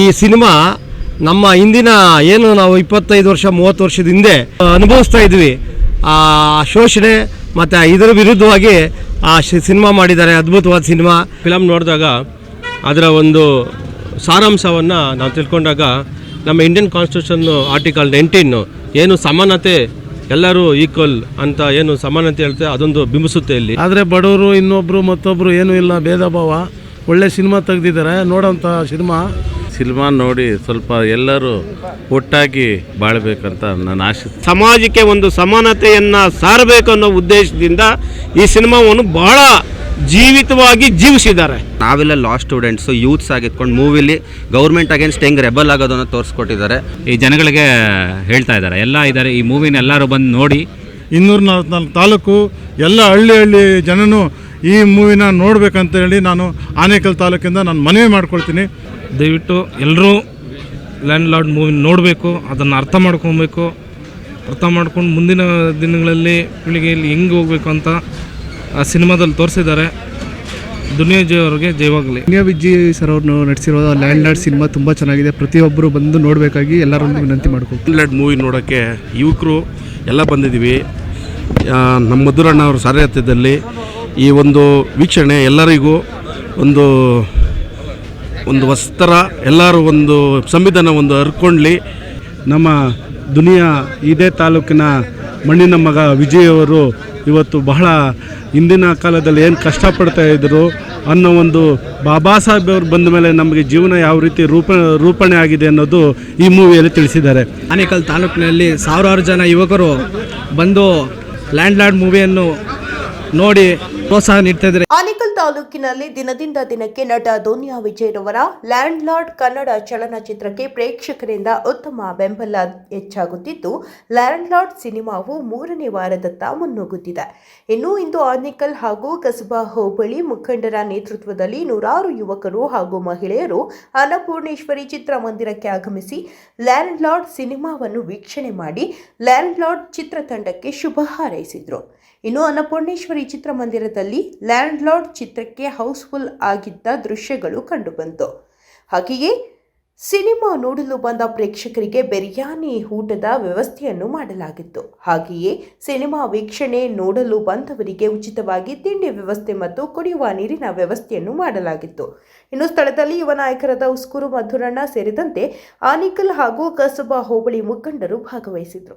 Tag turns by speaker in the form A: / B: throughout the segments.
A: ಈ ಸಿನಿಮಾ ನಮ್ಮ ಹಿಂದಿನ ಏನು ನಾವು ಇಪ್ಪತ್ತೈದು ವರ್ಷ ಮೂವತ್ತು ವರ್ಷದ ಹಿಂದೆ ಅನುಭವಿಸ್ತಾ ಇದ್ವಿ. ಆ ಶೋಷಣೆ ಮತ್ತು ಇದರ ವಿರುದ್ಧವಾಗಿ ಆ ಸಿನಿಮಾ ಮಾಡಿದ್ದಾರೆ ಅದ್ಭುತವಾದ ಸಿನಿಮಾ. ಫಿಲಮ್ ನೋಡಿದಾಗ ಅದರ ಒಂದು ಸಾರಾಂಶವನ್ನು ನಾವು ತಿಳ್ಕೊಂಡಾಗ ನಮ್ಮ ಇಂಡಿಯನ್ ಕಾನ್ಸ್ಟಿಟ್ಯೂಷನ್ ಆರ್ಟಿಕಲ್ ನೈನ್ಟೀನು ಏನು ಸಮಾನತೆ ಎಲ್ಲರೂ ಈಕ್ವಲ್ ಅಂತ ಏನು ಸಮಾನತೆ ಹೇಳ್ತೆ ಅದೊಂದು ಬಿಂಬಿಸುತ್ತೆ ಇಲ್ಲಿ.
B: ಆದರೆ ಬಡವರು ಇನ್ನೊಬ್ಬರು ಮತ್ತೊಬ್ಬರು ಏನೂ ಇಲ್ಲ ಭೇದ ಭಾವ. ಒಳ್ಳೆ ಸಿನಿಮಾ ತೆಗೆದಿದ್ದಾರೆ ನೋಡೋಂಥ ಸಿನಿಮಾ.
C: ಸಿನಿಮಾ ನೋಡಿ ಸ್ವಲ್ಪ ಎಲ್ಲರೂ ಒಟ್ಟಾಗಿ ಬಾಳ್ಬೇಕಂತ ನಾನು ಆಶೆ.
D: ಸಮಾಜಕ್ಕೆ ಒಂದು ಸಮಾನತೆಯನ್ನು ಸಾರಬೇಕು ಅನ್ನೋ ಉದ್ದೇಶದಿಂದ ಈ ಸಿನಿಮಾವನ್ನು ಬಹಳ ಜೀವಿತವಾಗಿ ಜೀವಿಸಿದ್ದಾರೆ.
E: ನಾವೆಲ್ಲ ಲಾ ಸ್ಟೂಡೆಂಟ್ಸು ಯೂತ್ಸ್ ಆಗಿತ್ಕೊಂಡು ಮೂವಿಲಿ ಗೌರ್ಮೆಂಟ್ ಅಗೇನ್ಸ್ಟ್ ಹೆಂಗೆ ರೆಬಲ್ ಆಗೋದನ್ನು ತೋರಿಸ್ಕೊಟ್ಟಿದ್ದಾರೆ.
F: ಈ ಜನಗಳಿಗೆ ಹೇಳ್ತಾ ಇದ್ದಾರೆ ಎಲ್ಲ ಇದ್ದಾರೆ ಈ ಮೂವಿನ ಎಲ್ಲರೂ ಬಂದು ನೋಡಿ.
B: ಇನ್ನೂರ ನಲ್ವತ್ನಾಲ್ಕು ತಾಲೂಕು ಎಲ್ಲ ಹಳ್ಳಿ ಹಳ್ಳಿ ಜನನು ಈ ಮೂವಿನ ನೋಡ್ಬೇಕಂತ ಹೇಳಿ ನಾನು ಆನೇಕಲ್ ತಾಲೂಕಿಂದ ನಾನು ಮನವಿ ಮಾಡ್ಕೊಳ್ತೀನಿ.
G: ದಯವಿಟ್ಟು ಎಲ್ಲರೂ ಲ್ಯಾಂಡ್ ಲಾರ್ಡ್ ಮೂವಿ ನೋಡಬೇಕು ಅದನ್ನು ಅರ್ಥ ಮಾಡ್ಕೊಬೇಕು. ಅರ್ಥ ಮಾಡ್ಕೊಂಡು ಮುಂದಿನ ದಿನಗಳಲ್ಲಿ ಪೀಳಿಗೆಯಲ್ಲಿ ಹೆಂಗೆ ಹೋಗ್ಬೇಕು ಅಂತ ಆ ಸಿನಿಮಾದಲ್ಲಿ ತೋರಿಸಿದ್ದಾರೆ. ದುನಿಯಾ ಜಿ ಅವ್ರಿಗೆ ಜಯವಾಗಲಿ
H: ದುನಿಯಾ ವಿಜಿ ಸರ್ ಅವ್ರನ್ನು ನಡೆಸಿರೋ ಲ್ಯಾಂಡ್ ಲಾರ್ಡ್ ಸಿನಿಮಾ ತುಂಬ ಚೆನ್ನಾಗಿದೆ. ಪ್ರತಿಯೊಬ್ಬರು ಬಂದು ನೋಡಬೇಕಾಗಿ ಎಲ್ಲರನ್ನು ವಿನಂತಿ ಮಾಡ್ಕೊ
I: ಲ್ಯಾಂಡ್ ಮೂವಿ ನೋಡೋಕ್ಕೆ ಯುವಕರು ಎಲ್ಲ ಬಂದಿದ್ದೀವಿ. ನಮ್ಮ ಮಧುರಣ್ಣ ಅವರ ಸಾರಥ್ಯದಲ್ಲಿ ಈ ಒಂದು ವೀಕ್ಷಣೆ ಎಲ್ಲರಿಗೂ ಒಂದು ಒಂದು ವಸ್ತ್ರ, ಎಲ್ಲರೂ ಒಂದು ಸಂವಿಧಾನ ಒಂದು ಹರ್ಕೊಳ್ಳಿ
B: ನಮ್ಮ ದುನಿಯಾ ಇದೇ ತಾಲೂಕಿನ ಮಣ್ಣಿನ ಮಗ ವಿಜಯ್ ಅವರು ಇವತ್ತು ಬಹಳ ಹಿಂದಿನ ಕಾಲದಲ್ಲಿ ಏನು ಕಷ್ಟಪಡ್ತಾ ಇದ್ದರು ಅನ್ನೋ ಒಂದು ಬಾಬಾ ಸಾಹೇಬ್ ಅವರು ಬಂದ ಮೇಲೆ ನಮಗೆ ಜೀವನ ಯಾವ ರೀತಿ ರೂಪ, ರೂಪಣೆ ಆಗಿದೆ ಅನ್ನೋದು ಈ ಮೂವಿಯಲ್ಲಿ ತಿಳಿಸಿದ್ದಾರೆ.
H: ಆನೇಕಲ್ ತಾಲೂಕಿನಲ್ಲಿ ಸಾವಿರಾರು ಜನ ಯುವಕರು ಬಂದು ಲ್ಯಾಂಡ್ ಲಾರ್ಡ್ ಮೂವಿಯನ್ನು ನೋಡಿ ಪ್ರೋತ್ಸಾಹ ನೀಡ್ತಾ ಇದ್ದಾರೆ.
J: ಆನೇಕಲ್ ತಾಲೂಕಿನಲ್ಲಿ ದಿನದಿಂದ ದಿನಕ್ಕೆ ನಟ ದೋನಿಯಾ ವಿಜಯರವರ ಲ್ಯಾಂಡ್ ಲಾರ್ಡ್ ಕನ್ನಡ ಚಲನಚಿತ್ರಕ್ಕೆ ಪ್ರೇಕ್ಷಕರಿಂದ ಉತ್ತಮ ಬೆಂಬಲ ಹೆಚ್ಚಾಗುತ್ತಿದ್ದು ಲ್ಯಾಂಡ್ ಲಾರ್ಡ್ ಸಿನಿಮಾವು ಮೂರನೇ ವಾರದತ್ತ ಮುನ್ನುಗ್ಗುತ್ತಿದೆ ಇನ್ನು ಇಂದು ಆನೇಕಲ್ ಹಾಗೂ ಕಸಬಾ ಹೋಬಳಿ ಮುಖಂಡರ ನೇತೃತ್ವದಲ್ಲಿ ನೂರಾರು ಯುವಕರು ಹಾಗೂ ಮಹಿಳೆಯರು ಅನ್ನಪೂರ್ಣೇಶ್ವರಿ ಚಿತ್ರಮಂದಿರಕ್ಕೆ ಆಗಮಿಸಿ ಲ್ಯಾಂಡ್ ಲಾರ್ಡ್ ಸಿನಿಮಾವನ್ನು ವೀಕ್ಷಣೆ ಮಾಡಿ ಲ್ಯಾಂಡ್ ಲಾರ್ಡ್ ಚಿತ್ರತಂಡಕ್ಕೆ ಶುಭ ಹಾರೈಸಿದರು. ಇನ್ನು ಅನ್ನಪೂರ್ಣೇಶ್ವರಿ ಚಿತ್ರಮಂದಿರದಲ್ಲಿ ಲ್ಯಾಂಡ್ ಲಾರ್ಡ್ ಚಿತ್ರಕ್ಕೆ ಹೌಸ್ಫುಲ್ ಆಗಿದ್ದ ದೃಶ್ಯಗಳು ಕಂಡುಬಂತು. ಹಾಗೆಯೇ ಸಿನಿಮಾ ನೋಡಲು ಬಂದ ಪ್ರೇಕ್ಷಕರಿಗೆ ಬಿರಿಯಾನಿ ಊಟದ ವ್ಯವಸ್ಥೆಯನ್ನು ಮಾಡಲಾಗಿತ್ತು. ಹಾಗೆಯೇ ಸಿನಿಮಾ ವೀಕ್ಷಣೆ ನೋಡಲು ಬಂದವರಿಗೆ ಉಚಿತವಾಗಿ ತಿಂಡಿ ವ್ಯವಸ್ಥೆ ಮತ್ತು ಕುಡಿಯುವ ನೀರಿನ ವ್ಯವಸ್ಥೆಯನ್ನು ಮಾಡಲಾಗಿತ್ತು. ಇನ್ನು ಸ್ಥಳದಲ್ಲಿ ಯುವ ನಾಯಕರಾದ ಉಸ್ಕೂರು ಮಧುರಣ್ಣ ಸೇರಿದಂತೆ ಆನಿಕಲ್ ಹಾಗೂ ಕಸಬಾ ಹೋಬಳಿ ಮುಖಂಡರು ಭಾಗವಹಿಸಿದರು.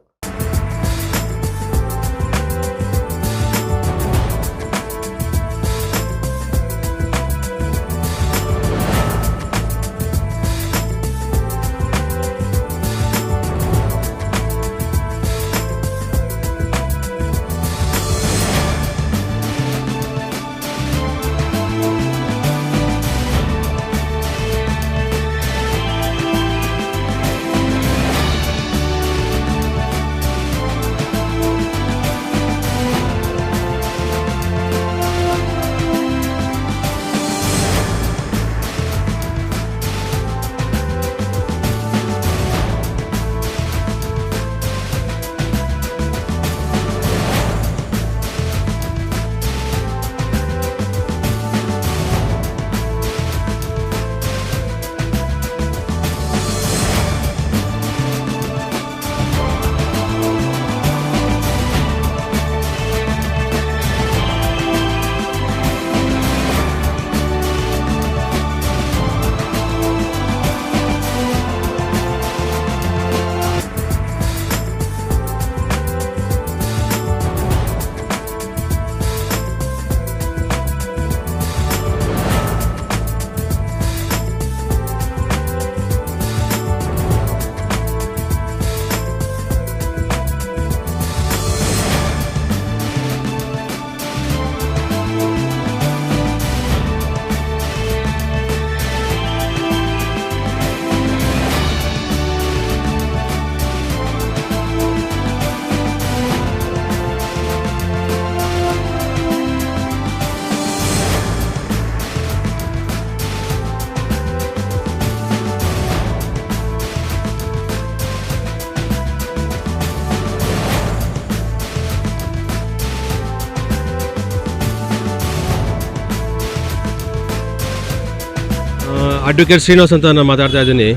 K: ಅಡ್ವೊಕೇಟ್ ಶ್ರೀನಿವಾಸ್ ಅಂತ ನಾನು ಮಾತಾಡ್ತಾ ಇದ್ದೀನಿ.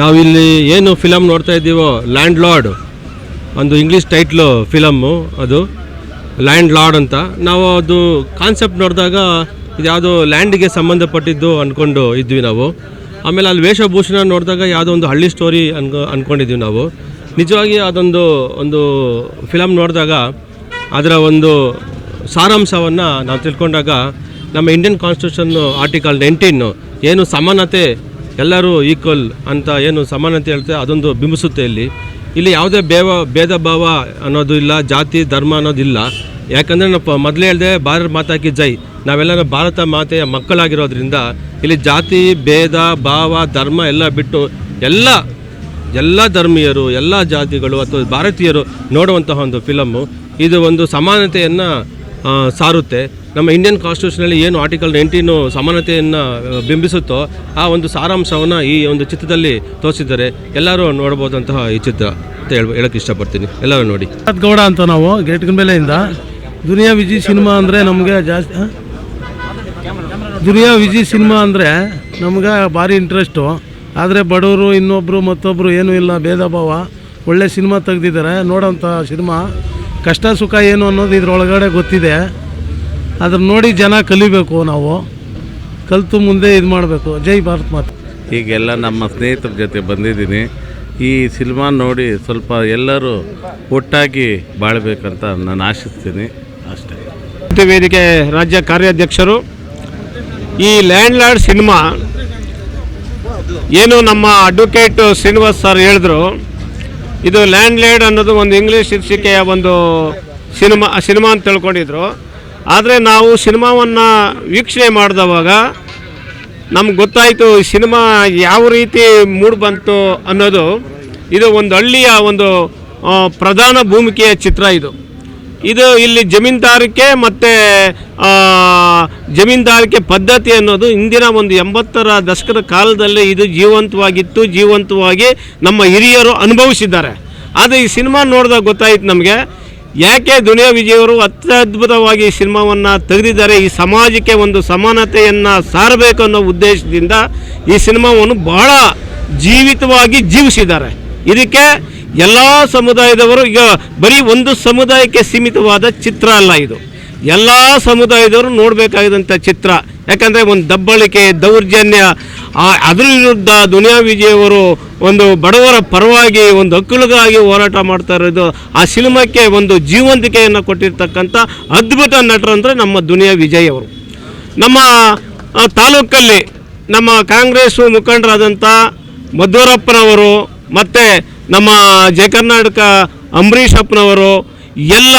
K: ನಾವಿಲ್ಲಿ ಏನು ಫಿಲಮ್ ನೋಡ್ತಾ ಇದ್ದೀವೋ ಲ್ಯಾಂಡ್ ಲಾರ್ಡ್ ಒಂದು ಇಂಗ್ಲೀಷ್ ಟೈಟ್ಲು ಫಿಲಮ್ಮು ಅದು ಲ್ಯಾಂಡ್ ಲಾರ್ಡ್ ಅಂತ. ನಾವು ಅದು ಕಾನ್ಸೆಪ್ಟ್ ನೋಡಿದಾಗ ಇದು ಯಾವುದೋ ಲ್ಯಾಂಡಿಗೆ ಸಂಬಂಧಪಟ್ಟಿದ್ದು ಅಂದ್ಕೊಂಡು ಇದ್ವಿ ನಾವು. ಆಮೇಲೆ ಅಲ್ಲಿ ವೇಷಭೂಷಣ ನೋಡಿದಾಗ ಯಾವುದೋ ಒಂದು ಹಳ್ಳಿ ಸ್ಟೋರಿ ಅನ್ಕೊ ಅಂದ್ಕೊಂಡಿದ್ವಿ ನಾವು. ನಿಜವಾಗಿ ಅದೊಂದು, ಒಂದು ಫಿಲಮ್ ನೋಡಿದಾಗ ಅದರ ಒಂದು ಸಾರಾಂಶವನ್ನು ನಾವು ತಿಳ್ಕೊಂಡಾಗ ನಮ್ಮ ಇಂಡಿಯನ್ ಕಾನ್ಸ್ಟಿಟ್ಯೂಷನ್ ಆರ್ಟಿಕಲ್ ನೈನ್ಟೀನು ಏನು ಸಮಾನತೆ ಎಲ್ಲರೂ ಈಕ್ವಲ್ ಅಂತ ಏನು ಸಮಾನತೆ ಹೇಳ್ತೆ ಅದೊಂದು ಬಿಂಬಿಸುತ್ತೆ ಇಲ್ಲಿ. ಇಲ್ಲಿ ಯಾವುದೇ ಬೇವ, ಭೇದ ಭಾವ ಅನ್ನೋದು ಇಲ್ಲ, ಜಾತಿ, ಧರ್ಮ ಅನ್ನೋದಿಲ್ಲ ಯಾಕಂದರೆ ನಾವು ಮೊದಲೇ ಹೇಳಿದೆ ಭಾರತ ಮಾತಾಕಿ ಜೈ. ನಾವೆಲ್ಲರೂ ಭಾರತ ಮಾತೆಯ ಮಕ್ಕಳಾಗಿರೋದ್ರಿಂದ ಇಲ್ಲಿ ಜಾತಿ, ಭೇದ, ಭಾವ, ಧರ್ಮ ಎಲ್ಲ ಬಿಟ್ಟು ಎಲ್ಲ ಎಲ್ಲ ಧರ್ಮೀಯರು, ಎಲ್ಲ ಜಾತಿಗಳು ಅಥವಾ ಭಾರತೀಯರು ನೋಡುವಂತಹ ಒಂದು ಫಿಲಮ್ಮು ಇದು ಒಂದು ಸಮಾನತೆಯನ್ನು ಸಾರುತ್ತೆ. ನಮ್ಮ ಇಂಡಿಯನ್ ಕಾನ್ಸ್ಟಿಟ್ಯೂಷನಲ್ಲಿ ಏನು ಆರ್ಟಿಕಲ್ ನೈನ್ಟೀನು ಸಮಾನತೆಯನ್ನು ಬಿಂಬಿಸುತ್ತೋ ಆ ಒಂದು ಸಾರಾಂಶವನ್ನು ಈ ಒಂದು ಚಿತ್ರದಲ್ಲಿ ತೋರಿಸಿದ್ದಾರೆ. ಎಲ್ಲರೂ ನೋಡ್ಬೋದಂತಹ ಈ ಚಿತ್ರ ಅಂತ ಹೇಳ್ಬೋ ಹೇಳೋಕ್ಕೆ ಇಷ್ಟಪಡ್ತೀನಿ. ಎಲ್ಲರೂ ನೋಡಿ.
L: ಗೌಡ ಅಂತ ನಾವು ಗೇಟ್ಗಂಬೆಲೆಯಿಂದ ದುನಿಯಾ ವಿಜಿ ಸಿನಿಮಾ ಅಂದರೆ ನಮಗೆ ಜಾಸ್ತಿ ದುನಿಯಾ ವಿಜಿ ಸಿನಿಮಾ ಅಂದರೆ ನಮ್ಗೆ ಭಾರಿ ಇಂಟ್ರೆಸ್ಟು ಆದರೆ ಬಡವರು ಇನ್ನೊಬ್ಬರು ಮತ್ತೊಬ್ಬರು ಏನೂ ಇಲ್ಲ, ಭೇದ ಭಾವ. ಒಳ್ಳೆ ಸಿನಿಮಾ ತೆಗೆದಿದ್ದಾರೆ. ನೋಡೋಂಥ ಸಿನಿಮಾ. ಕಷ್ಟ ಸುಖ ಏನು ಅನ್ನೋದು ಇದ್ರೊಳಗಡೆ ಗೊತ್ತಿದೆ. ಅದ್ರ ನೋಡಿ ಜನ ಕಲಿಬೇಕು ನಾವು. ಕಲಿತು ಮುಂದೆ ಇದು ಮಾಡಬೇಕು. ಜೈ ಭಾರತ್ ಮಾತು.
I: ಈಗೆಲ್ಲ ನಮ್ಮ ಸ್ನೇಹಿತರ ಜೊತೆ ಬಂದಿದ್ದೀನಿ. ಈ ಸಿನಿಮಾ ನೋಡಿ ಸ್ವಲ್ಪ ಎಲ್ಲರೂ ಒಟ್ಟಾಗಿ ಬಾಳ್ಬೇಕಂತ ನಾನು ಆಶಿಸ್ತೀನಿ. ಅಷ್ಟೇ.
D: ವೇದಿಕೆ ರಾಜ್ಯ ಕಾರ್ಯಾಧ್ಯಕ್ಷರು ಈ ಲ್ಯಾಂಡ್ ಲಾರ್ಡ್ ಸಿನಿಮಾ ಏನು ನಮ್ಮ ಅಡ್ವೊಕೇಟ್ ಶ್ರೀನಿವಾಸ್ ಸರ್ ಹೇಳಿದ್ರು ಇದು ಲ್ಯಾಂಡ್ ಲೇಡ್ ಅನ್ನೋದು ಒಂದು ಇಂಗ್ಲೀಷ್ ಶೀರ್ಷಿಕೆಯ ಒಂದು ಸಿನಿಮಾ ಸಿನಿಮಾ ಅಂತ ತಿಳ್ಕೊಂಡಿದ್ರು. ಆದರೆ ನಾವು ಸಿನಿಮಾವನ್ನು ವೀಕ್ಷಣೆ ಮಾಡಿದವಾಗ ನಮ್ಗೆ ಗೊತ್ತಾಯಿತು ಈ ಸಿನಿಮಾ ಯಾವ ರೀತಿ ಮೂಡ್ ಬಂತು ಅನ್ನೋದು. ಇದು ಒಂದು ಹಳ್ಳಿಯ ಒಂದು ಪ್ರಧಾನ ಭೂಮಿಕೆಯ ಚಿತ್ರ ಇದು. ಇದು ಇಲ್ಲಿ ಜಮೀನ್ದಾರಿಕೆ ಮತ್ತು ಜಮೀನ್ದಾರಿಕೆ ಪದ್ಧತಿ ಅನ್ನೋದು ಇಂದಿನ ಒಂದು ಎಂಬತ್ತರ ದಶಕದ ಕಾಲದಲ್ಲಿ ಇದು ಜೀವಂತವಾಗಿತ್ತು, ಜೀವಂತವಾಗಿ ನಮ್ಮ ಹಿರಿಯರು ಅನುಭವಿಸಿದ್ದಾರೆ. ಆದರೆ ಈ ಸಿನಿಮಾ ನೋಡಿದಾಗ ಗೊತ್ತಾಯಿತು ನಮಗೆ, ಯಾಕೆ ದುನಿಯಾ ವಿಜಯವರು ಅತ್ಯದ್ಭುತವಾಗಿ ಈ ಸಿನಿಮಾವನ್ನು ತೆಗೆದಿದ್ದಾರೆ, ಈ ಸಮಾಜಕ್ಕೆ ಒಂದು ಸಮಾನತೆಯನ್ನು ಸಾರಬೇಕು ಅನ್ನೋ ಉದ್ದೇಶದಿಂದ ಈ ಸಿನಿಮಾವನ್ನು ಬಹಳ ಜೀವಿತವಾಗಿ ಜೀವಿಸಿದ್ದಾರೆ. ಇದಕ್ಕೆ ಎಲ್ಲ ಸಮುದಾಯದವರು, ಈಗ ಬರೀ ಒಂದು ಸಮುದಾಯಕ್ಕೆ ಸೀಮಿತವಾದ ಚಿತ್ರ ಅಲ್ಲ ಇದು. ಎಲ್ಲ ಸಮುದಾಯದವರು ನೋಡಬೇಕಾಗಿದ್ದಂಥ ಚಿತ್ರ. ಯಾಕಂದರೆ ಒಂದು ದಬ್ಬಳಿಕೆ, ದೌರ್ಜನ್ಯ ಅದ್ರ ವಿರುದ್ಧ ದುನಿಯಾ ವಿಜಯವರು ಒಂದು ಬಡವರ ಪರವಾಗಿ ಒಂದು ಹಕ್ಕುಳುಗಾಗಿ ಹೋರಾಟ ಮಾಡ್ತಾ ಇರೋದು, ಆ ಸಿನಿಮಾಕ್ಕೆ ಒಂದು ಜೀವಂತಿಕೆಯನ್ನು ಕೊಟ್ಟಿರ್ತಕ್ಕಂಥ ಅದ್ಭುತ ನಟರು ಅಂದರೆ ನಮ್ಮ ದುನಿಯಾ ವಿಜಯ್ ಅವರು. ನಮ್ಮ ತಾಲೂಕಲ್ಲಿ ನಮ್ಮ ಕಾಂಗ್ರೆಸ್ ಮುಖಂಡರಾದಂಥ ಮಧ್ವರಪ್ಪನವರು ಮತ್ತು ನಮ್ಮ ಜಯ ಕರ್ನಾಟಕ ಅಂಬರೀಷಪ್ಪನವರು, ಎಲ್ಲ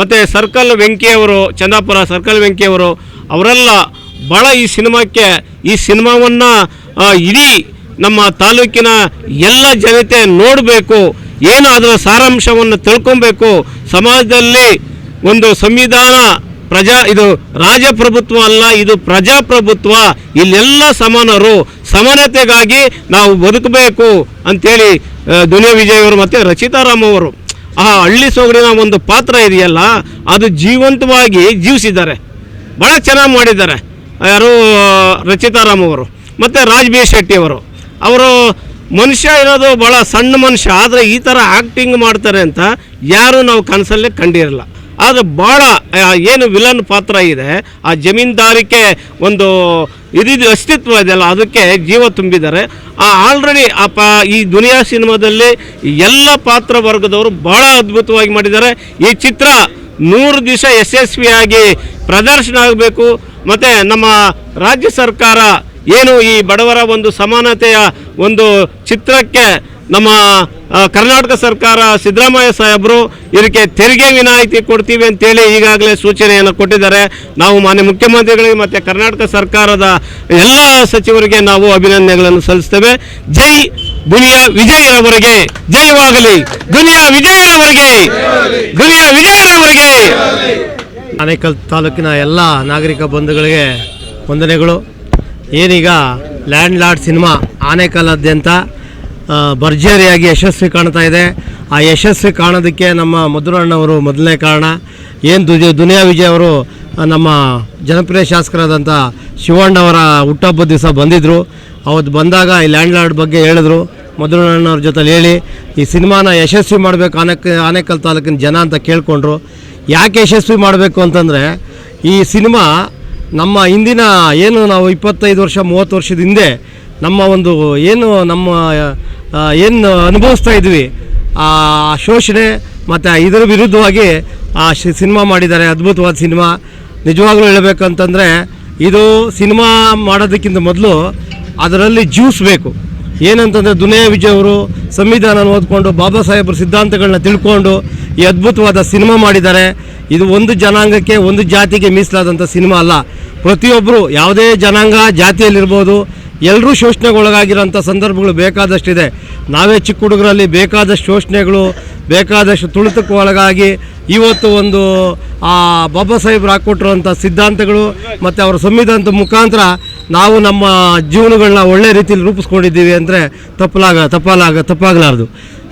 D: ಮತ್ತು ಸರ್ಕಲ್ ವೆಂಕಿಯವರು ಚಂದಾಪುರ ಸರ್ಕಲ್ ವೆಂಕಿಯವರು ಅವರೆಲ್ಲ ಭಾಳ ಈ ಸಿನಿಮಾಕ್ಕೆ, ಈ ಸಿನಿಮಾವನ್ನು ಇಡೀ ನಮ್ಮ ತಾಲೂಕಿನ ಎಲ್ಲ ಜನತೆ ನೋಡಬೇಕು ಏನು ಅದರ ಸಾರಾಂಶವನ್ನು ತಿಳ್ಕೊಬೇಕು. ಸಮಾಜದಲ್ಲಿ ಒಂದು ಸಂವಿಧಾನ ಪ್ರಜಾ, ಇದು ರಾಜಪ್ರಭುತ್ವ ಅಲ್ಲ, ಇದು ಪ್ರಜಾಪ್ರಭುತ್ವ. ಇಲ್ಲೆಲ್ಲ ಸಮಾನರು, ಸಮಾನತೆಗಾಗಿ ನಾವು ಬದುಕಬೇಕು ಅಂಥೇಳಿ ದುನಿಯಾ ವಿಜಯ್ ಅವರು ಮತ್ತು ರಚಿತಾರಾಮ್ ಅವರು. ಆ ಹಳ್ಳಿ ಸೊಗಡಿನ ಒಂದು ಪಾತ್ರ ಇದೆಯಲ್ಲ, ಅದು ಜೀವಂತವಾಗಿ ಜೀವಿಸಿದ್ದಾರೆ. ಭಾಳ ಚೆನ್ನಾಗಿ ಮಾಡಿದ್ದಾರೆ. ಯಾರು ರಚಿತಾರಾಮ್ ಅವರು, ಮತ್ತು ರಾಜ್ ಬಿ ಶೆಟ್ಟಿ ಅವರು. ಅವರು ಮನುಷ್ಯ ಇರೋದು ಭಾಳ ಸಣ್ಣ ಮನುಷ್ಯ, ಆದರೆ ಈ ಥರ ಆ್ಯಕ್ಟಿಂಗ್ ಮಾಡ್ತಾರೆ ಅಂತ ಯಾರೂ ನಾವು ಕನಸಲ್ಲೇ ಕಂಡಿರಲ್ಲ. ಆದರೆ ಭಾಳ ಏನು ವಿಲನ್ ಪಾತ್ರ ಇದೆ. ಆ ಜಮೀನ್ದಾರಿಕೆ ಒಂದು ಇದಿದು ಅಸ್ತಿತ್ವ ಇದೆಯಲ್ಲ, ಅದಕ್ಕೆ ಜೀವ ತುಂಬಿದ್ದಾರೆ. ಆ ಆಲ್ರೆಡಿ ಆ ಪ, ಈ ದುನಿಯಾ ಸಿನಿಮಾದಲ್ಲಿ ಎಲ್ಲ ಪಾತ್ರ ವರ್ಗದವರು ಭಾಳ ಅದ್ಭುತವಾಗಿ ಮಾಡಿದ್ದಾರೆ. ಈ ಚಿತ್ರ ನೂರು ದಿವಸ ಯಶಸ್ವಿಯಾಗಿ ಪ್ರದರ್ಶನ ಆಗಬೇಕು. ಮತ್ತು ನಮ್ಮ ರಾಜ್ಯ ಸರ್ಕಾರ ಏನು ಈ ಬಡವರ ಒಂದು ಸಮಾನತೆಯ ಒಂದು ಚಿತ್ರಕ್ಕೆ ನಮ್ಮ ಕರ್ನಾಟಕ ಸರ್ಕಾರ ಸಿದ್ದರಾಮಯ್ಯ ಸಾಹೇಬರು ಇದಕ್ಕೆ ತೆರಿಗೆ ವಿನಾಯಿತಿ ಕೊಡ್ತೀವಿ ಅಂತೇಳಿ ಈಗಾಗಲೇ ಸೂಚನೆಯನ್ನು ಕೊಟ್ಟಿದ್ದಾರೆ. ನಾವು ಮಾನ್ಯ ಮುಖ್ಯಮಂತ್ರಿಗಳಿಗೆ ಮತ್ತು ಕರ್ನಾಟಕ ಸರ್ಕಾರದ ಎಲ್ಲ ಸಚಿವರಿಗೆ ನಾವು ಅಭಿನಂದನೆಗಳನ್ನು ಸಲ್ಲಿಸ್ತೇವೆ. ಜೈ ದುನಿಯಾ ವಿಜಯರವರಿಗೆ ಜಯವಾಗಲಿ ದುನಿಯಾ ವಿಜಯರವರಿಗೆ ದುನಿಯಾ ವಿಜಯರವರಿಗೆ
K: ಆನೇಕಲ್ ತಾಲೂಕಿನ ಎಲ್ಲ ನಾಗರಿಕ ಬಂಧುಗಳಿಗೆ ವಂದನೆಗಳು. ಏನೀಗ ಲ್ಯಾಂಡ್ ಲಾರ್ಡ್ ಸಿನಿಮಾ ಆನೇಕಲ್ಲಾದ್ಯಂತ ಆ, ಭರ್ಜರಿಯಾಗಿ ಯಶಸ್ವಿ ಕಾಣ್ತಾ ಇದೆ. ಆ ಯಶಸ್ವಿ ಕಾಣೋದಕ್ಕೆ ನಮ್ಮ ಮಧುರಣ್ಣವರು ಮೊದಲನೇ ಕಾರಣ. ಏನು ದುಜ, ದುನಿಯಾ ವಿಜಯ್ ಅವರು
A: ನಮ್ಮ ಜನಪ್ರಿಯ ಶಾಸಕರಾದಂಥ ಶಿವಣ್ಣವರ ಹುಟ್ಟಹಬ್ಬದ ದಿವಸ ಬಂದಿದ್ದರು ಅವತ್ತು ಬಂದಾಗ ಈ ಲ್ಯಾಂಡ್ ಲಾರ್ಡ್ ಬಗ್ಗೆ ಹೇಳಿದ್ರು. ಮಧುರಣ್ಣವ್ರ ಜೊತೆಲಿ ಹೇಳಿ, ಈ ಸಿನಿಮಾನ ಯಶಸ್ವಿ ಮಾಡಬೇಕು ಆನೆಕ್, ಆನೇಕಲ್ ತಾಲೂಕಿನ ಜನ ಅಂತ ಕೇಳಿಕೊಂಡ್ರು. ಯಾಕೆ ಯಶಸ್ವಿ ಮಾಡಬೇಕು ಅಂತಂದರೆ, ಈ ಸಿನಿಮಾ ನಮ್ಮ ಹಿಂದಿನ ಏನು ನಾವು ಇಪ್ಪತ್ತೈದು ವರ್ಷ, ಮೂವತ್ತು ವರ್ಷದ ಹಿಂದೆ ನಮ್ಮ ಒಂದು ಏನು ನಮ್ಮ ಏನು ಅನುಭವಿಸ್ತಾ ಇದ್ವಿ, ಆ, ಶೋಷಣೆ ಮತ್ತು ಇದರ ವಿರುದ್ಧವಾಗಿ ಆ ಸಿನಿಮಾ ಮಾಡಿದ್ದಾರೆ, ಅದ್ಭುತವಾದ ಸಿನಿಮಾ. ನಿಜವಾಗ್ಲೂ ಹೇಳಬೇಕಂತಂದರೆ, ಇದು ಸಿನಿಮಾ ಮಾಡೋದಕ್ಕಿಂತ ಮೊದಲು ಅದರಲ್ಲಿ ಜ್ಯೂಸ್ ಬೇಕು. ಏನಂತಂದರೆ ದುನಿಯಾ ವಿಜಯ್ ಅವರು ಸಂವಿಧಾನ ಓದ್ಕೊಂಡು ಬಾಬಾ ಸಾಹೇಬ್ರ ಸಿದ್ಧಾಂತಗಳನ್ನ ತಿಳ್ಕೊಂಡು ಈ ಅದ್ಭುತವಾದ ಸಿನಿಮಾ ಮಾಡಿದ್ದಾರೆ. ಇದು ಒಂದು ಜನಾಂಗಕ್ಕೆ, ಒಂದು ಜಾತಿಗೆ ಮೀಸಲಾದಂಥ ಸಿನಿಮಾ ಅಲ್ಲ. ಪ್ರತಿಯೊಬ್ಬರು ಯಾವುದೇ ಜನಾಂಗ, ಜಾತಿಯಲ್ಲಿರ್ಬೋದು ಎಲ್ಲರೂ ಶೋಷಣೆಗೊಳಗಾಗಿರೋಂಥ ಸಂದರ್ಭಗಳು ಬೇಕಾದಷ್ಟಿದೆ. ನಾವೇ ಚಿಕ್ಕ ಹುಡುಗರಲ್ಲಿ ಬೇಕಾದಷ್ಟು ಶೋಷಣೆಗಳು, ಬೇಕಾದಷ್ಟು ತುಳಿತಕ್ಕೆ ಒಳಗಾಗಿ ಇವತ್ತು ಒಂದು, ಆ, ಬಾಬಾ ಸಾಹೇಬ್ರು ಹಾಕ್ಕೊಟ್ಟಿರುವಂಥ ಸಿದ್ಧಾಂತಗಳು ಮತ್ತು ಅವರ ಸಂವಿಧಾನದ ಮುಖಾಂತರ ನಾವು ನಮ್ಮ ಜೀವನಗಳನ್ನ ಒಳ್ಳೆ ರೀತಿಯಲ್ಲಿ ರೂಪಿಸ್ಕೊಂಡಿದ್ದೀವಿ ಅಂದರೆ ತಪ್ಪಲಾಗ ತಪ್ಪಲಾಗ, ತಪ್ಪಾಗಲಾರ್ದು.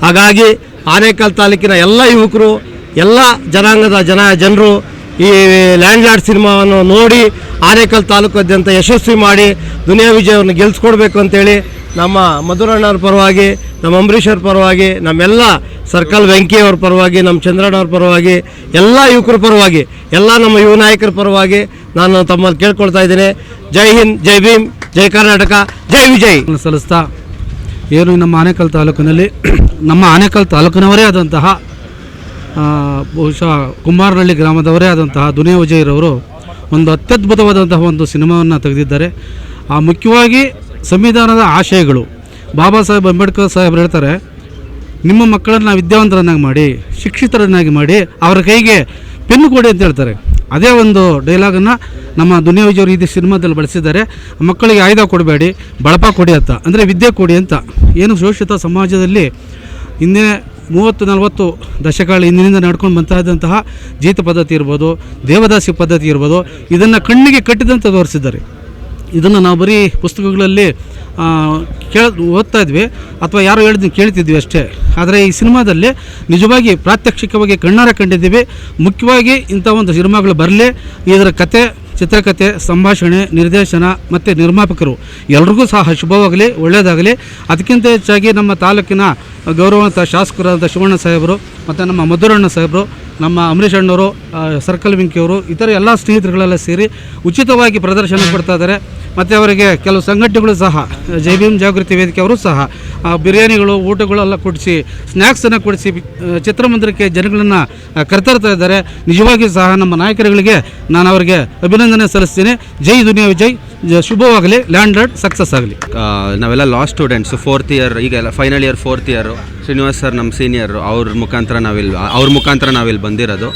A: ಹಾಗಾಗಿ ಆನೇಕಲ್ ತಾಲೂಕಿನ ಎಲ್ಲ ಯುವಕರು, ಎಲ್ಲ ಜನಾಂಗದ ಜನ, ಜನರು ಈ ಲ್ಯಾಂಡ್ ಲಾರ್ಡ್ ಸಿನಿಮಾವನ್ನು ನೋಡಿ ಆನೇಕಲ್ ತಾಲೂಕಾದ್ಯಂತ ಯಶಸ್ವಿ ಮಾಡಿ ದುನಿಯಾ ವಿಜಯವನ್ನು ಗೆಲ್ಸ್ಕೊಡ್ಬೇಕು ಅಂತೇಳಿ ನಮ್ಮ ಮಧುರಣ್ಣವ್ರ ಪರವಾಗಿ, ನಮ್ಮ ಅಂಬರೀಷ್ ಪರವಾಗಿ, ನಮ್ಮೆಲ್ಲ ಸರ್ಕಲ್ ವೆಂಕಿಯವ್ರ ಪರವಾಗಿ, ನಮ್ಮ ಚಂದ್ರಣ್ಣವ್ರ ಪರವಾಗಿ, ಎಲ್ಲ ಯುವಕರ ಪರವಾಗಿ, ಎಲ್ಲ ನಮ್ಮ ಯುವ ನಾಯಕರ ಪರವಾಗಿ ನಾನು ತಮ್ಮಲ್ಲಿ ಕೇಳ್ಕೊಳ್ತಾ ಇದ್ದೀನಿ. ಜೈ ಹಿಂದ್, ಜೈ ಭೀಮ್, ಜೈ ಕರ್ನಾಟಕ, ಜೈ ವಿಜಯ್.
M: ಸಲ್ಲಿಸ್ತಾ ಏನು ನಮ್ಮ ಆನೇಕಲ್ ತಾಲೂಕಿನಲ್ಲಿ, ನಮ್ಮ ಆನೇಕಲ್ ತಾಲೂಕಿನವರೇ ಆದಂತಹ ಬಹುಶಃ ಕುಮಾರನಹಳ್ಳಿ ಗ್ರಾಮದವರೇ ಆದಂತಹ ದುನಿಯಾ ವಿಜಯರವರು ಒಂದು ಅತ್ಯದ್ಭುತವಾದಂತಹ ಒಂದು ಸಿನಿಮಾವನ್ನು ತೆಗೆದಿದ್ದಾರೆ. ಆ ಮುಖ್ಯವಾಗಿ ಸಂವಿಧಾನದ ಆಶಯಗಳು. ಬಾಬಾ ಸಾಹೇಬ್ ಅಂಬೇಡ್ಕರ್ ಸಾಹೇಬ್ರು ಹೇಳ್ತಾರೆ, ನಿಮ್ಮ ಮಕ್ಕಳನ್ನು ವಿದ್ಯಾವಂತರನ್ನಾಗಿ ಮಾಡಿ, ಶಿಕ್ಷಿತರನ್ನಾಗಿ ಮಾಡಿ ಅವರ ಕೈಗೆ ಪೆನ್ನು ಕೊಡಿ ಅಂತ ಹೇಳ್ತಾರೆ. ಅದೇ ಒಂದು ಡೈಲಾಗನ್ನು ನಮ್ಮ ದುನಿಯಾ ವಿಜಯವರು ಈ ಸಿನಿಮಾದಲ್ಲಿ ಬಳಸಿದ್ದಾರೆ. ಮಕ್ಕಳಿಗೆ ಆಯುಧ ಕೊಡಬೇಡಿ ಬಳಪ ಕೊಡಿ ಅಂತ, ಅಂದರೆ ವಿದ್ಯೆ ಕೊಡಿ ಅಂತ. ಏನು ಶೋಷಿತ ಸಮಾಜದಲ್ಲಿ ಹಿಂದಿನ ಮೂವತ್ತು ನಲವತ್ತು ದಶಕಗಳ ಹಿಂದಿನಿಂದ ನಡ್ಕೊಂಡು ಬಂತಾದಂತಹ ಜೀತ ಪದ್ಧತಿ ಇರ್ಬೋದು, ದೇವದಾಸಿ ಪದ್ಧತಿ ಇರ್ಬೋದು, ಇದನ್ನು ಕಣ್ಣಿಗೆ ಕಟ್ಟಿದಂತೆ ತೋರಿಸಿದ್ದಾರೆ. ಇದನ್ನು ನಾವು ಬರೀ ಪುಸ್ತಕಗಳಲ್ಲಿ ಕೇಳ, ಓದ್ತಾ ಇದ್ವಿ, ಅಥವಾ ಯಾರೋ ಹೇಳಿದ್ ಕೇಳ್ತಿದ್ವಿ ಅಷ್ಟೇ. ಆದರೆ ಈ ಸಿನಿಮಾದಲ್ಲಿ ನಿಜವಾಗಿ ಪ್ರಾತ್ಯಕ್ಷಿಕವಾಗಿ ಕಣ್ಣಾರ ಕಂಡಿದ್ದೀವಿ. ಮುಖ್ಯವಾಗಿ ಇಂಥ ಒಂದು ಸಿನಿಮಾಗಳು ಬರಲಿ, ಇದರ ಕತೆ ಚಿತ್ರಕಥೆ ಸಂಭಾಷಣೆ, ನಿರ್ದೇಶನ ಮತ್ತು ನಿರ್ಮಾಪಕರು. ಎಲ್ರಿಗೂ ಸಹ ಶುಭವಾಗಲಿ, ಒಳ್ಳೆಯದಾಗಲಿ. ಅದಕ್ಕಿಂತ ಹೆಚ್ಚಾಗಿ ನಮ್ಮ ತಾಲೂಕಿನ ಗೌರವಾನ್ವಿತ ಶಾಸಕರಾದ ಶಿವಣ್ಣ ಸಾಹೇಬರು ಮತ್ತು ನಮ್ಮ ಮಧುರಣ್ಣ ಸಾಹೇಬರು, ನಮ್ಮ ಅಂಬರೀಷ್ ಅಣ್ಣವರು ಸರ್ಕಲ್ ವೆಂಕಿಯವರು, ಇತರ ಎಲ್ಲ ಸ್ನೇಹಿತರುಗಳೆಲ್ಲ ಸೇರಿ ಉಚಿತವಾಗಿ ಪ್ರದರ್ಶನ ಕೊಡ್ತಾ ಇದ್ದಾರೆ. ಮತ್ತು ಅವರಿಗೆ ಕೆಲವು ಸಂಘಟನೆಗಳು ಸಹ ಜೈ ಭೀಮ್ ಜಾಗೃತಿ ವೇದಿಕೆ ಅವರು ಸಹ ಬಿರಿಯಾನಿಗಳು, ಊಟಗಳು ಎಲ್ಲ ಕೊಡಿಸಿ ಸ್ನ್ಯಾಕ್ಸನ್ನು ಕೊಡಿಸಿ ಚಿತ್ರಮಂದಿರಕ್ಕೆ ಜನಗಳನ್ನು ಕರೆತರ್ತಾ ಇದ್ದಾರೆ. ನಿಜವಾಗಿಯೂ ಸಹ ನಮ್ಮ ನಾಯಕರುಗಳಿಗೆ ನಾನು ಅವರಿಗೆ ಅಭಿನಂದನೆ ಸಲ್ಲಿಸ್ತೇನೆ. ಜೈ ದುನಿಯಾ ವಿಜಯ್. ಶುಭವಾಗಲಿ ಲ್ಯಾಂಡ್ ಸಕ್ಸಸ್ ಆಗಲಿ.
E: ನಾವೆಲ್ಲ ಲಾ ಸ್ಟೂಡೆಂಟ್ಸು ಫೋರ್ತ್ ಇಯರ್ ಈಗ final year fourth year Srinivas sir ನಮ್ಮ ಸೀನಿಯರು ಅವ್ರ ಮುಖಾಂತರ ನಾವಿಲ್ಲಿ ಅವ್ರ ಮುಖಾಂತರ ನಾವಿಲ್ಲಿ ಬಂದಿರೋದು.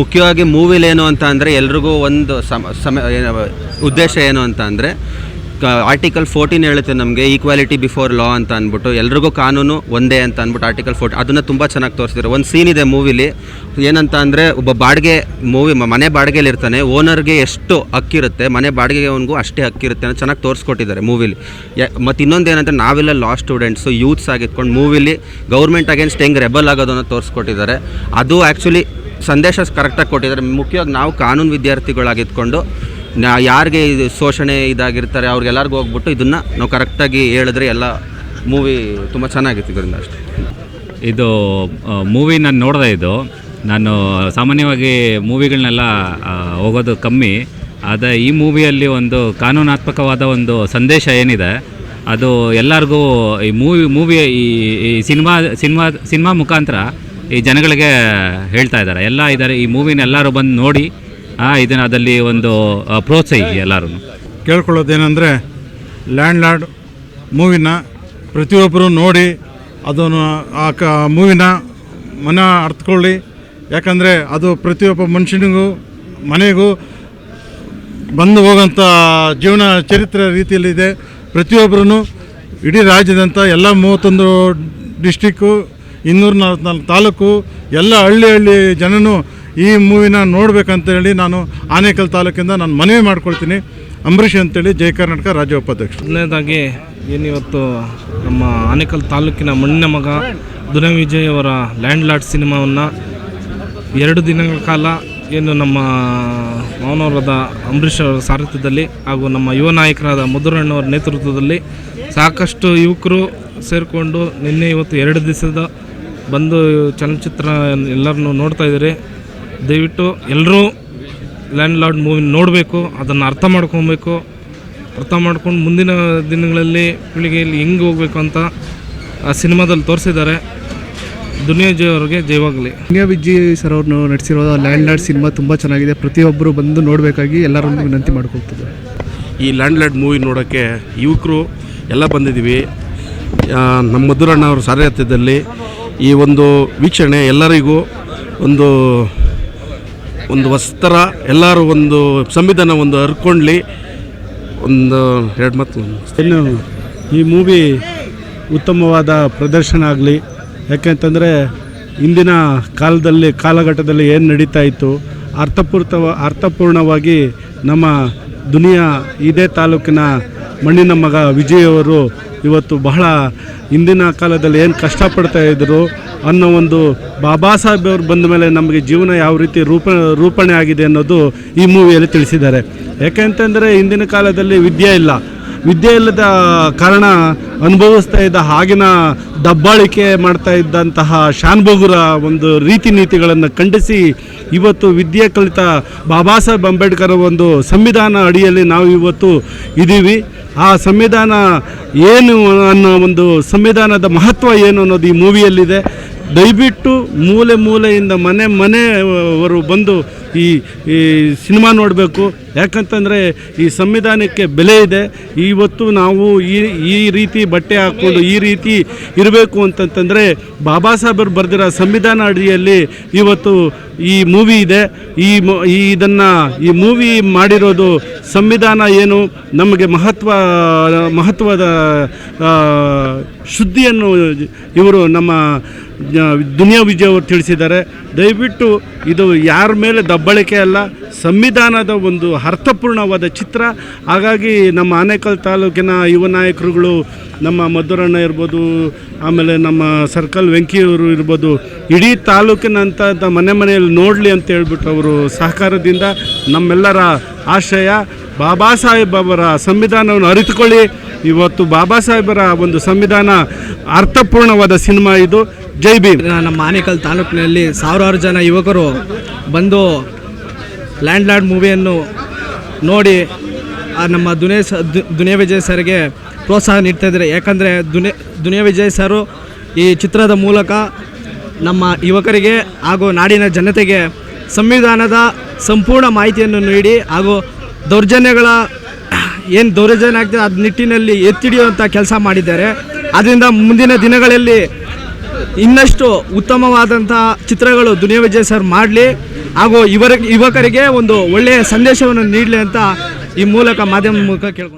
E: ಮುಖ್ಯವಾಗಿ ಮೂವಿಲಿ ಏನು ಅಂತ ಅಂದರೆ ಎಲ್ರಿಗೂ ಒಂದು ಸಮ ಸಮ ಉದ್ದೇಶ ಏನು ಅಂತ ಅಂದರೆ ಆರ್ಟಿಕಲ್ ಫೋರ್ಟೀನ್ ಹೇಳುತ್ತೆ ನಮಗೆ ಈಕ್ವಾಲಿಟಿ ಬಿಫೋರ್ ಲಾ ಅಂತ ಅಂದ್ಬಿಟ್ಟು. ಎಲ್ರಿಗೂ ಕಾನೂನು ಒಂದೇ ಅಂತ ಅಂದ್ಬಿಟ್ಟು ಆರ್ಟಿಕಲ್ ಫೋರ್ಟಿ ಅದನ್ನು ತುಂಬ ಚೆನ್ನಾಗಿ ತೋರಿಸಿದ್ರು. ಒಂದು ಸೀನ್ ಇದೆ ಮೂವಿಲಿ ಏನಂತ ಅಂದರೆ, ಒಬ್ಬ ಬಾಡಿಗೆ ಮೂವಿ ಮನೆ ಬಾಡಿಗೆಲಿ ಇರ್ತಾನೆ ಓನರ್ಗೆ ಎಷ್ಟು ಹಕ್ಕಿರುತ್ತೆ, ಮನೆ ಬಾಡಿಗೆಗೆ ಅವನಿಗೂ ಅಷ್ಟೇ ಹಕ್ಕಿರುತ್ತೆ ಅಂತ ಚೆನ್ನಾಗಿ ತೋರಿಸ್ಕೊಟ್ಟಿದ್ದಾರೆ ಮೂವಿಲಿ ಮತ್ತು ಇನ್ನೊಂದು ಏನಂದರೆ, ನಾವೆಲ್ಲ ಲಾ ಸ್ಟೂಡೆಂಟ್ಸು ಯೂತ್ಸ್ ಆಗಿತ್ಕೊಂಡು ಮೂವಿಲಿ ಗೌರ್ಮೆಂಟ್ ಅಗೇನ್ಸ್ಟ್ ಹೆಂಗೆ ರೆಬಲ್ ಆಗೋದನ್ನು ತೋರಿಸ್ಕೊಟ್ಟಿದ್ದಾರೆ. ಅದು ಆ್ಯಕ್ಚುಲಿ ಸಂದೇಶ ಕರೆಕ್ಟಾಗಿ ಕೊಟ್ಟಿದ್ದಾರೆ. ಮುಖ್ಯವಾಗಿ ನಾವು ಕಾನೂನು ವಿದ್ಯಾರ್ಥಿಗಳಾಗಿದ್ಕೊಂಡು ನಾ ಯಾರಿಗೆ ಇದು ಶೋಷಣೆ ಇದಾಗಿರ್ತಾರೆ, ಅವ್ರಿಗೆಲ್ಲರಿಗೂ ಹೋಗ್ಬಿಟ್ಟು ಇದನ್ನು ನಾವು ಕರೆಕ್ಟಾಗಿ ಹೇಳಿದ್ರೆ ಎಲ್ಲ ಮೂವಿ ತುಂಬ ಚೆನ್ನಾಗಿತ್ತು ಇದರಿಂದ ಅಷ್ಟೇ.
F: ಇದು ಮೂವಿ ನಾನು ನೋಡಿದೆ ಇದು. ನಾನು ಸಾಮಾನ್ಯವಾಗಿ ಮೂವಿಗಳನ್ನೆಲ್ಲ ಹೋಗೋದು ಕಮ್ಮಿ. ಆದರೆ ಈ ಮೂವಿಯಲ್ಲಿ ಒಂದು ಕಾನೂನಾತ್ಮಕವಾದ ಒಂದು ಸಂದೇಶ ಏನಿದೆ, ಅದು ಎಲ್ಲರಿಗೂ ಈ ಮೂವಿ ಮೂವಿ, ಈ ಈ ಸಿನಿಮಾ ಸಿನಿಮಾ ಸಿನಿಮಾ ಮುಖಾಂತರ ಈ ಜನಗಳಿಗೆ ಹೇಳ್ತಾ ಇದ್ದಾರೆ. ಎಲ್ಲ ಇದ್ದಾರೆ ಈ ಮೂವಿನ ಎಲ್ಲರೂ ಬಂದು ನೋಡಿ ಇದನ್ನು ಅದಲ್ಲಿ ಒಂದು ಪ್ರೋತ್ಸಾಹಿ ಎಲ್ಲರೂ
M: ಕೇಳ್ಕೊಳ್ಳೋದೇನೆಂದರೆ ಲ್ಯಾಂಡ್ ಲಾರ್ಡ್ ಮೂವಿನ ಪ್ರತಿಯೊಬ್ಬರು ನೋಡಿ ಅದನ್ನು, ಆ, ಕ, ಮೂವಿನ ಮನ ಅರ್ಥಕೊಳ್ಳಿ ಯಾಕಂದರೆ ಅದು ಪ್ರತಿಯೊಬ್ಬ ಮನುಷ್ಯನಿಗೂ, ಮನೆಗೂ ಬಂದು ಹೋಗೋಂಥ ಜೀವನ ಚರಿತ್ರೆ ರೀತಿಯಲ್ಲಿದೆ. ಪ್ರತಿಯೊಬ್ಬರೂ ಇಡೀ ರಾಜ್ಯದಂಥ ಎಲ್ಲ ಮೂವತ್ತೊಂದು ಡಿಸ್ಟಿಕ್ಕು ಇನ್ನೂರ ನಲ್ವತ್ನಾಲ್ಕು ತಾಲೂಕು, ಎಲ್ಲ ಹಳ್ಳಿ ಹಳ್ಳಿ ಜನನು ಈ ಮೂವಿನ ನೋಡಬೇಕಂತ ಹೇಳಿ ನಾನು ಆನೇಕಲ್ ತಾಲೂಕಿಂದ ನಾನು ಮನವಿ ಮಾಡ್ಕೊಳ್ತೀನಿ. ಅಂಬರೀಷ್ ಅಂತೇಳಿ ಜಯ ಕರ್ನಾಟಕ ರಾಜ್ಯ ಉಪಾಧ್ಯಕ್ಷ.
G: ಮೊದಲನೇದಾಗಿ ಏನಿವತ್ತು ನಮ್ಮ ಆನೇಕಲ್ ತಾಲೂಕಿನ ಮಣ್ಣಿನ ಮಗ ದುನಿಯಾ ವಿಜಯ್ ಅವರ ಲ್ಯಾಂಡ್ ಲಾರ್ಡ್ ಸಿನಿಮಾವನ್ನು ಎರಡು ದಿನಗಳ ಕಾಲ ಏನು ನಮ್ಮ ಮಾವನವರದ ಅಂಬರೀಷ್ ಅವರ ಸಾರಥ್ಯದಲ್ಲಿ ಹಾಗೂ ನಮ್ಮ ಯುವ ನಾಯಕರಾದ ಮಧುರಣ್ಣವರ ನೇತೃತ್ವದಲ್ಲಿ ಸಾಕಷ್ಟು ಯುವಕರು ಸೇರಿಕೊಂಡು ನಿನ್ನೆ ಇವತ್ತು ಎರಡು ದಿವಸದ ಬಂದು ಚಲನಚಿತ್ರ ಎಲ್ಲರನ್ನೂ ನೋಡ್ತಾ ಇದ್ದಾರೆ. ದಯವಿಟ್ಟು ಎಲ್ಲರೂ ಲ್ಯಾಂಡ್ ಲಾರ್ಡ್ ಮೂವಿ ನೋಡಬೇಕು ಅದನ್ನು ಅರ್ಥ ಮಾಡ್ಕೊಬೇಕು. ಅರ್ಥ ಮಾಡ್ಕೊಂಡು ಮುಂದಿನ ದಿನಗಳಲ್ಲಿ ಪೀಳಿಗೆಯಲ್ಲಿ ಹೆಂಗೆ ಹೋಗ್ಬೇಕು ಅಂತ ಆ ಸಿನಿಮಾದಲ್ಲಿ ತೋರಿಸಿದ್ದಾರೆ. ದುನಿಯಾ ಜಯ ಅವ್ರಿಗೆ ಜೈವಾಗಲಿ
H: ದುನಿಯಾ ವಿಜಯ್ ಸರ್ ಅವ್ರನ್ನು ನಟಿಸಿರೋ ಲ್ಯಾಂಡ್ ಲಾರ್ಡ್ ಸಿನಿಮಾ ತುಂಬ ಚೆನ್ನಾಗಿದೆ. ಪ್ರತಿಯೊಬ್ಬರು ಬಂದು ನೋಡಬೇಕಾಗಿ ಎಲ್ಲರನ್ನು ವಿನಂತಿ ಮಾಡ್ಕೊಳ್ತದೆ.
I: ಈ ಲ್ಯಾಂಡ್ ಲಾರ್ಡ್ ಮೂವಿ ನೋಡೋಕ್ಕೆ ಯುವಕರು ಎಲ್ಲ ಬಂದಿದ್ದೀವಿ. ನಮ್ಮ ಮಧುರಣ್ಣ ಅವ್ರ ಸಾರಥ್ಯದಲ್ಲಿ ಈ ಒಂದು ವೀಕ್ಷಣೆ ಎಲ್ಲರಿಗೂ ಒಂದು ಒಂದು ವಸ್ತ್ರ, ಎಲ್ಲರೂ ಒಂದು ಸಂವಿಧಾನ ಒಂದು ಹರ್ಕೊಂಡ್ಲಿ ಒಂದು ಎರಡು ಮತ್ತು
B: ಇನ್ನು ಈ ಮೂವಿ ಉತ್ತಮವಾದ ಪ್ರದರ್ಶನ ಆಗಲಿ, ಯಾಕೆಂತಂದರೆ ಇಂದಿನ ಕಾಲದಲ್ಲಿ, ಕಾಲಘಟ್ಟದಲ್ಲಿ ಏನು ನಡೀತಾ ಇತ್ತು ಅರ್ಥಪೂರ್ತ ಅರ್ಥಪೂರ್ಣವಾಗಿ ನಮ್ಮ ದುನಿಯಾ ಇದೇ ತಾಲೂಕಿನ ಮಣ್ಣಿನ ಮಗ ಅವರು ಇವತ್ತು ಬಹಳ ಇಂದಿನ ಕಾಲದಲ್ಲಿ ಏನು ಕಷ್ಟಪಡ್ತಾ ಇದ್ದರು ಅನ್ನೋ ಒಂದು ಬಾಬಾ ಸಾಹೇಬ್ ಅವರು ಬಂದ ಮೇಲೆ ನಮಗೆ ಜೀವನ ಯಾವ ರೀತಿ ರೂಪ, ರೂಪಣೆ ಆಗಿದೆ ಅನ್ನೋದು ಈ ಮೂವಿಯಲ್ಲಿ ತಿಳಿಸಿದ್ದಾರೆ. ಯಾಕೆಂತಂದರೆ ಇಂದಿನ ಕಾಲದಲ್ಲಿ ವಿದ್ಯೆ ಇಲ್ಲ. ವಿದ್ಯೆ ಇಲ್ಲದ ಕಾರಣ ಅನುಭವಿಸ್ತಾ ಇದ್ದ ಆಗಿನ ದಬ್ಬಾಳಿಕೆ ಮಾಡ್ತಾ ಇದ್ದಂತಹ ಶಾನ್ಭೋಗುರ ಒಂದು ರೀತಿ ನೀತಿಗಳನ್ನು ಖಂಡಿಸಿ ಇವತ್ತು ವಿದ್ಯೆ ಕಲಿತ ಬಾಬಾ ಸಾಹೇಬ್ ಅಂಬೇಡ್ಕರ್ ಒಂದು ಸಂವಿಧಾನ ಅಡಿಯಲ್ಲಿ ನಾವು ಇವತ್ತು ಇದ್ದೀವಿ ಆ ಸಂವಿಧಾನ ಏನು ಅನ್ನೋ ಒಂದು ಸಂವಿಧಾನದ ಮಹತ್ವ ಏನು ಅನ್ನೋದು ಈ ಮೂವಿಯಲ್ಲಿದೆ. ದಯವಿಟ್ಟು ಮೂಲೆ ಮೂಲೆಯಿಂದ ಮನೆ ಮನೆಯವರು ಬಂದು ಈ ಈ ಸಿನಿಮಾ ನೋಡಬೇಕು. ಯಾಕಂತಂದರೆ ಈ ಸಂವಿಧಾನಕ್ಕೆ ಬೆಲೆ ಇದೆ. ಇವತ್ತು ನಾವು ಈ ಈ ರೀತಿ ಬಟ್ಟೆ ಹಾಕ್ಕೊಂಡು ಈ ರೀತಿ ಇರಬೇಕು ಅಂತಂತಂದರೆ ಬಾಬಾ ಸಾಹೇಬರು ಬರೆದಿರೋ ಸಂವಿಧಾನ ಅಡಿಯಲ್ಲಿ ಇವತ್ತು ಈ ಮೂವಿ ಇದೆ. ಈ ಈ ಇದನ್ನು, ಈ ಮೂವಿ ಮಾಡಿರೋದು ಸಂವಿಧಾನ ಏನು, ನಮಗೆ ಮಹತ್ವ, ಮಹತ್ವದ ಶುದ್ಧಿಯನ್ನು ಇವರು ನಮ್ಮ ದುನಿಯಾ ವಿಜಯ್ ಅವರು ತಿಳಿಸಿದ್ದಾರೆ. ದಯವಿಟ್ಟು ಇದು ಯಾರ ಮೇಲೆ ದಬ್ಬಳಿಕೆ ಅಲ್ಲ, ಸಂವಿಧಾನದ ಒಂದು ಅರ್ಥಪೂರ್ಣವಾದ ಚಿತ್ರ. ಹಾಗಾಗಿ ನಮ್ಮ ಆನೇಕಲ್ ತಾಲೂಕಿನ ಯುವ ನಾಯಕರುಗಳು, ನಮ್ಮ ಮಧುರಣ್ಣ ಇರ್ಬೋದು, ಆಮೇಲೆ ನಮ್ಮ ಸರ್ಕಲ್ ವೆಂಕಿಯವರು ಇರ್ಬೋದು, ಇಡೀ ತಾಲೂಕಿನಂಥ ಮನೆ ಮನೆಯಲ್ಲಿ ನೋಡಲಿ ಅಂತ ಹೇಳ್ಬಿಟ್ಟು ಅವರು ಸಹಕಾರದಿಂದ ನಮ್ಮೆಲ್ಲರ ಆಶಯ ಬಾಬಾ ಸಾಹೇಬ್ ಅವರ ಸಂವಿಧಾನವನ್ನು ಅರಿತುಕೊಳ್ಳಿ. ಇವತ್ತು ಬಾಬಾ ಸಾಹೇಬರ ಒಂದು ಸಂವಿಧಾನ ಅರ್ಥಪೂರ್ಣವಾದ ಸಿನಿಮಾ ಇದು. ಜೈ ಭೀಮ್.
H: ನಮ್ಮ ಆನೇಕಲ್ ತಾಲೂಕಿನಲ್ಲಿ ಸಾವಿರಾರು ಜನ ಯುವಕರು ಬಂದು ಲ್ಯಾಂಡ್ ಲಾರ್ಡ್ ಮೂವಿಯನ್ನು ನೋಡಿ ನಮ್ಮ ದುನಿಯಾ ಸ ದುನಿಯಾ ವಿಜಯ್ ಸರ್ಗೆ ಪ್ರೋತ್ಸಾಹ ನೀಡ್ತಾ ಇದ್ದಾರೆ. ಯಾಕಂದರೆ ದುನಿಯಾ ದುನಿಯಾ ವಿಜಯ್ ಸರು ಈ ಚಿತ್ರದ ಮೂಲಕ ನಮ್ಮ ಯುವಕರಿಗೆ ಹಾಗೂ ನಾಡಿನ ಜನತೆಗೆ ಸಂವಿಧಾನದ ಸಂಪೂರ್ಣ ಮಾಹಿತಿಯನ್ನು ನೀಡಿ ಹಾಗೂ ದೌರ್ಜನ್ಯಗಳ ಏನು ದೌರ್ಜನ್ಯ ಆಗ್ತದೆ ಅದು ನಿಟ್ಟಿನಲ್ಲಿ ಎತ್ತಿಡಿಯುವಂಥ ಕೆಲಸ ಮಾಡಿದ್ದಾರೆ. ಅದರಿಂದ ಮುಂದಿನ ದಿನಗಳಲ್ಲಿ ಇನ್ನಷ್ಟು ಉತ್ತಮವಾದಂಥ ಚಿತ್ರಗಳು ದುನಿಯಾ ವಿಜಯ್ ಸರ್ ಮಾಡಲಿ. ಹಾಗೂ ಇವರ ಯುವಕರಿಗೆ ಒಂದು ಒಳ್ಳೆಯ ಸಂದೇಶವನ್ನು ನೀಡಲಿ ಅಂತ ಈ ಮೂಲಕ ಮಾಧ್ಯಮದ ಮೂಲಕ ಕೇಳ್ಕೊಂಡು